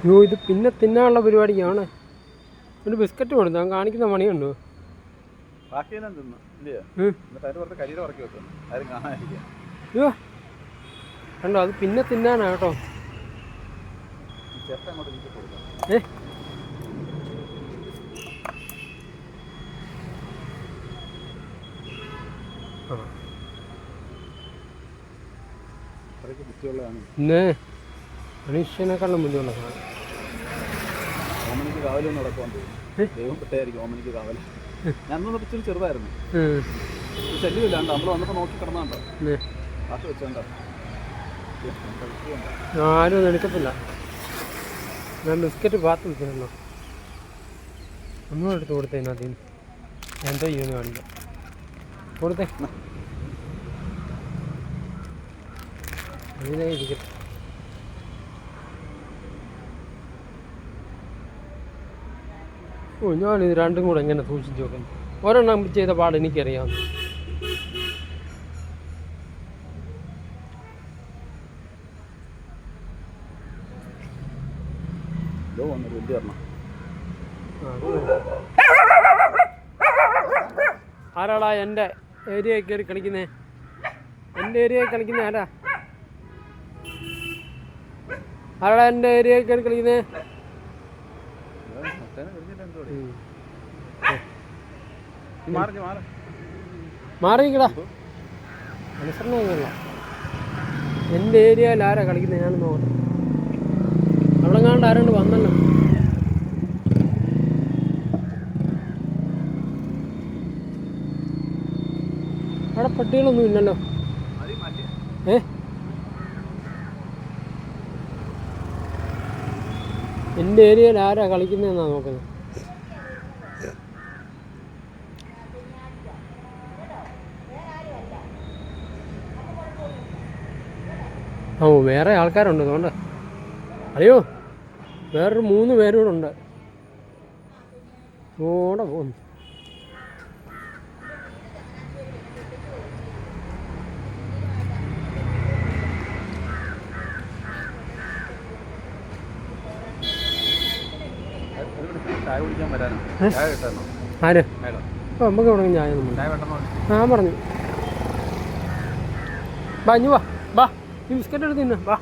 അയ്യോ ഇത് പിന്നെ തിന്നാനുള്ള പരിപാടിയാണ്. ഒരു ബിസ്ക്കറ്റ് കൊടുത്തു ഞാൻ കാണിക്കുന്ന പണിയുണ്ടോ? ബാക്കിയെല്ലാം തിന്നു. അയ്യോ കണ്ടോ അത് പിന്നെ തിന്നാനാ കേട്ടോ. ഏ? അത്രയ്ക്ക് ബുദ്ധിയുള്ളതാണ്. മനുഷ്യനെക്കാളും മുന്നിലുള്ള സാധനം. ഓമനിക്ക് കാവലും നടക്കുവാൻ തോന്നുന്നു. ഏ? ദൈവം പെട്ടായിരിക്കും ഓമനിക്ക് കാവൽ ഞാൻ ഇച്ചിരി ചെറുതായിരുന്നു. ഉം. ഒരു ശല്യമില്ലാണ്ട് നമ്മൾ വന്നപ്പോൾ നോക്കി കിടന്നാണ്ടോ? വെച്ചോണ്ടോ. ആരും എടുക്കത്തില്ല. ഞാൻ ബിസ്ക്കറ്റ് പാത്ത് വെച്ചിരുന്നു. ഒന്നും എടുത്ത് കൊടുത്തേ അതിനകത്ത് എന്താ ചെയ്യുന്നു കാണില്ല കൊടുത്തേ. അതിലേ ഓ ഞാനിത് രണ്ടും കൂടെ എങ്ങനെ സൂക്ഷിച്ച് നോക്കാം ഒരെണ്ണം ചെയ്ത പാട് എനിക്കറിയാം. ഇതോ ആരാടാ എന്റെ ഏരിയ കയറി കളിക്കുന്നേ? എന്റെ ഏരിയയിൽ കളിക്കുന്ന ആരാ? ആരാടാ എന്റെ ഏരിയ കയറി കളിക്കുന്നേ? മാറിക്കടാ അനുസരണമൊന്നുമില്ല എന്റെ ഏരിയയിൽ ആരാ കളിക്കുന്നത്? ഞാൻ നോക്കട്ടെ. അവിടെ കണ്ട് ആരോണ്ട് വന്നല്ലോ? അവിടെ പട്ടികളൊന്നും ഇല്ലല്ലോ. മതി മാറ്റി ഏ എന്റെ ഏരിയയിൽ ആരാ കളിക്കുന്നതെന്നാ നോക്കുന്നത്? ഓ വേറെ ആൾക്കാരുണ്ട് അതുകൊണ്ട് അറിയോ വേറൊരു മൂന്ന് പേരൂടെ ഓടെ പോകുന്നു ചായ കുടിക്കാൻ വരാനോ ചായ കിട്ടാനോ ആര്? ഓ നമുക്ക് ഇവിടെ ചായ ഒന്നും ആ പറഞ്ഞു. ബാ ഇഞ്ഞു വാ. ബാ ഈ ബിസ്ക്കറ്റ് എടുത്ത് വാ ബാ.